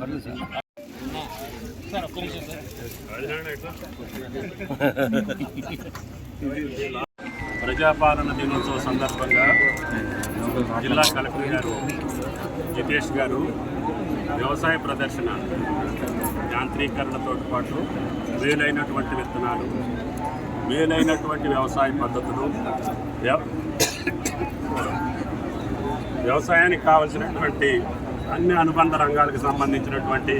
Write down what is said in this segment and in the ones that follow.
పర్లేదు సార్ ప్రజాపాలన దినోత్సవ సందర్భంగా జిల్లా కలెక్టర్ గారు జితేష్ గారు వ్యవసాయ ప్రదర్శన యాంత్రీకరణతో పాటు మేలైనటువంటి విత్తనాలు మేలైనటువంటి వ్యవసాయ పద్ధతులు వ్యవసాయానికి కావలసినటువంటి అన్ని అనుబంధ రంగాలకు సంబంధించినటువంటి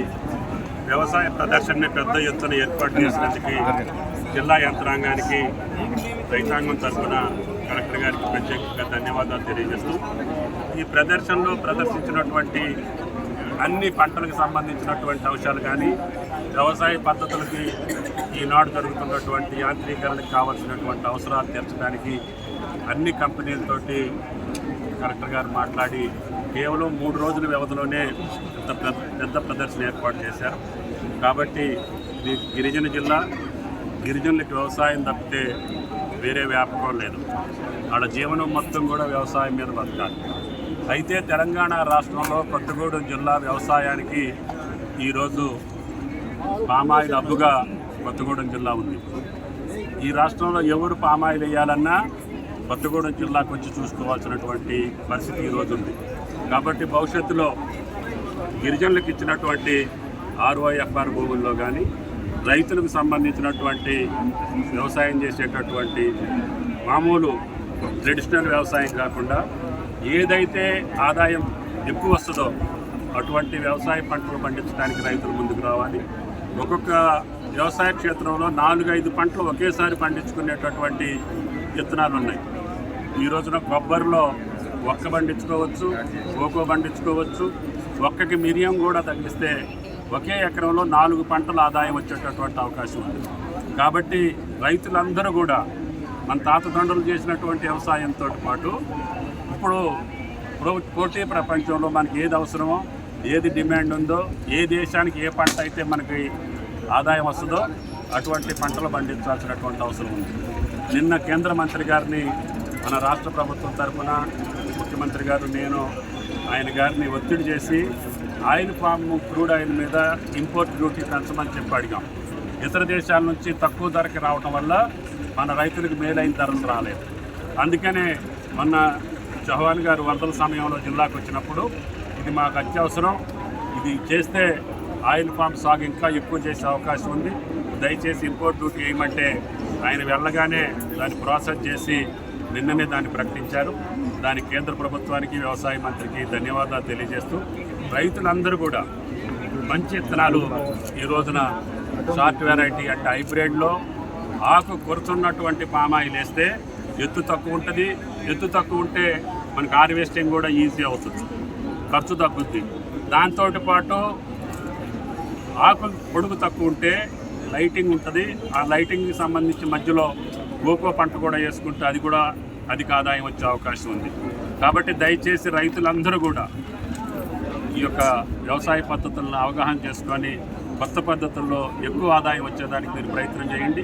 వ్యవసాయ ప్రదర్శనని పెద్ద ఎత్తున ఏర్పాటు చేసినందుకు జిల్లా యంత్రాంగానికి రైతాంగం తరఫున కలెక్టర్ గారికి ప్రత్యేకంగా ధన్యవాదాలు తెలియజేస్తూ ఈ ప్రదర్శనలో ప్రదర్శించినటువంటి అన్ని పంటలకు సంబంధించినటువంటి అంశాలు కానీ వ్యవసాయ పద్ధతులకి ఈనాడు జరుగుతున్నటువంటి యాంత్రీకరణకు కావాల్సినటువంటి అవసరాలు తీర్చడానికి అన్ని కంపెనీలతోటి కలెక్టర్ గారు మాట్లాడి కేవలం మూడు రోజుల వ్యవధిలోనే పెద్ద పెద్ద- పెద్ద ప్రదర్శన ఏర్పాటు చేశారు. కాబట్టి ఇది గిరిజన జిల్లా గిరిజనులకు వ్యవసాయం తప్పితే వేరే వ్యాపకం లేదు. వాళ్ళ జీవనం మొత్తం కూడా వ్యవసాయం మీద బతకాలి. అయితే తెలంగాణ రాష్ట్రంలో కొత్తగూడెం జిల్లా వ్యవసాయానికి ఈరోజు పామాయిల్ అబ్బుగా కొత్తగూడెం జిల్లా ఉంది. ఈ రాష్ట్రంలో ఎవరు పామాయిల్ వేయాలన్నా కొత్తగూడెం జిల్లాకు వచ్చి చూసుకోవాల్సినటువంటి పరిస్థితి ఈరోజు ఉంది. కాబట్టి భవిష్యత్తులో గిరిజనులకు ఇచ్చినటువంటి ఆర్ఓఎఫ్ఆర్ భూముల్లో కానీ రైతులకు సంబంధించినటువంటి వ్యవసాయం చేసేటటువంటి మామూలు ట్రెడిషనల్ వ్యవసాయం కాకుండా ఏదైతే ఆదాయం ఎక్కువ వస్తుందో అటువంటి వ్యవసాయ పంటలు పండించడానికి రైతులు ముందుకు రావాలి. ఒక్కొక్క వ్యవసాయ క్షేత్రంలో నాలుగైదు పంటలు ఒకేసారి పండించుకునేటటువంటి విత్తనాలు ఉన్నాయి ఈ రోజున కొబ్బరిలో ఒక్క పండించుకోవచ్చు కోకో పండించుకోవచ్చు ఒక్కకి మిరియం కూడా తగ్గిస్తే ఒకే ఎకరంలో నాలుగు పంటల ఆదాయం వచ్చేటటువంటి అవకాశం ఉంది. కాబట్టి రైతులందరూ కూడా మన తాత తండ్రులు చేసినటువంటి వ్యవసాయంతో పాటు ఇప్పుడు పోటీ ప్రపంచంలో మనకి ఏది అవసరమో ఏది డిమాండ్ ఉందో ఏ దేశానికి ఏ పంట అయితే మనకి ఆదాయం వస్తుందో అటువంటి పంటలు పండించాల్సినటువంటి అవసరం ఉంది. నిన్న కేంద్ర మంత్రి గారిని మన రాష్ట్ర ప్రభుత్వం తరఫున ముఖ్యమంత్రి గారు నేను ఆయన గారిని ఒత్తిడి చేసి ఆయిల్ ఫామ్ క్రూడ్ ఆయిల్ మీద ఇంపోర్ట్ డ్యూటీ పెంచమని చెప్పి అడిగాం. ఇతర దేశాల నుంచి తక్కువ ధరకి రావటం వల్ల మన రైతులకు మేలైన ధరలు రాలేదు. అందుకనే మొన్న చౌహాన్ గారు వరదల సమయంలో జిల్లాకు వచ్చినప్పుడు ఇది మాకు అత్యవసరం ఇది చేస్తే ఆయిల్ ఫామ్ సాగు ఇంకా ఎక్కువ చేసే అవకాశం ఉంది దయచేసి ఇంపోర్ట్ డ్యూటీ వేయమంటే ఆయన వెళ్ళగానే దాన్ని ప్రాసెస్ చేసి నిన్ననే దాన్ని ప్రకటించారు. దానికి కేంద్ర ప్రభుత్వానికి వ్యవసాయ మంత్రికి ధన్యవాదాలు తెలియజేస్తూ రైతులందరూ కూడా మంచి విత్తనాలు ఈ రోజున షార్ట్ వెరైటీ అంటే హైబ్రిడ్లో ఆకు కొరుతున్నటువంటి పామాయిల్ వేస్తే ఎత్తు తక్కువ ఉంటుంది. ఎత్తు తక్కువ ఉంటే మనకి హార్వెస్టింగ్ కూడా ఈజీ అవుతుంది. ఖర్చు తగ్గుద్ది. దాంతో పాటు ఆకు పొడుగు తక్కువ ఉంటే లైటింగ్ ఉంటుంది. ఆ లైటింగ్కి సంబంధించి మధ్యలో గోకో పంట కూడా వేసుకుంటే అది కూడా అధిక ఆదాయం వచ్చే అవకాశం ఉంది. కాబట్టి దయచేసి రైతులందరూ కూడా ఈ యొక్క వ్యవసాయ పద్ధతులను అవగాహన చేసుకొని కొత్త పద్ధతుల్లో ఎక్కువ ఆదాయం వచ్చేదానికి మీరు ప్రయత్నం చేయండి.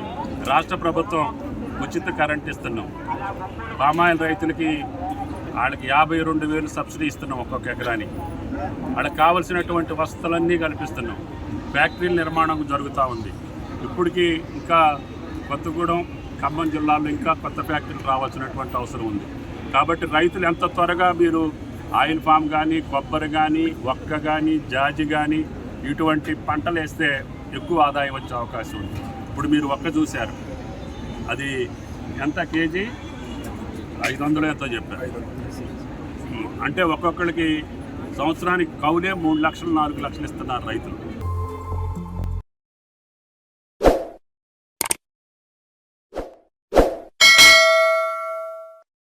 రాష్ట్ర ప్రభుత్వం ఉచిత కరెంట్ ఇస్తున్నాం. పామాయిల్ రైతులకి వాళ్ళకి యాభై రెండు వేలు సబ్సిడీ ఇస్తున్నాం ఒక్కొక్క ఎకరానికి. వాళ్ళకి కావలసినటువంటి వసతులన్నీ కల్పిస్తున్నాం. ఫ్యాక్టరీల నిర్మాణం జరుగుతూ ఉంది. ఇప్పటికీ ఇంకా కొత్తగూడెం ఖమ్మం జిల్లాలో ఇంకా కొత్త ఫ్యాక్టరీలు రావాల్సినటువంటి అవసరం ఉంది. కాబట్టి రైతులు ఎంత త్వరగా మీరు ఆయిల్ ఫామ్ కానీ కొబ్బరి కానీ ఒక్క కానీ జాజి కానీ ఇటువంటి పంటలు వేస్తే ఎక్కువ ఆదాయం వచ్చే అవకాశం ఉంది. ఇప్పుడు మీరు ఒక్క చూశారు. అది ఎంత కేజీ? ఐదు వందలు ఎంతో చెప్పారు. అంటే ఒక్కొక్కరికి సంవత్సరానికి కౌలే మూడు లక్షలు నాలుగు లక్షలు ఇస్తున్నారు రైతులు.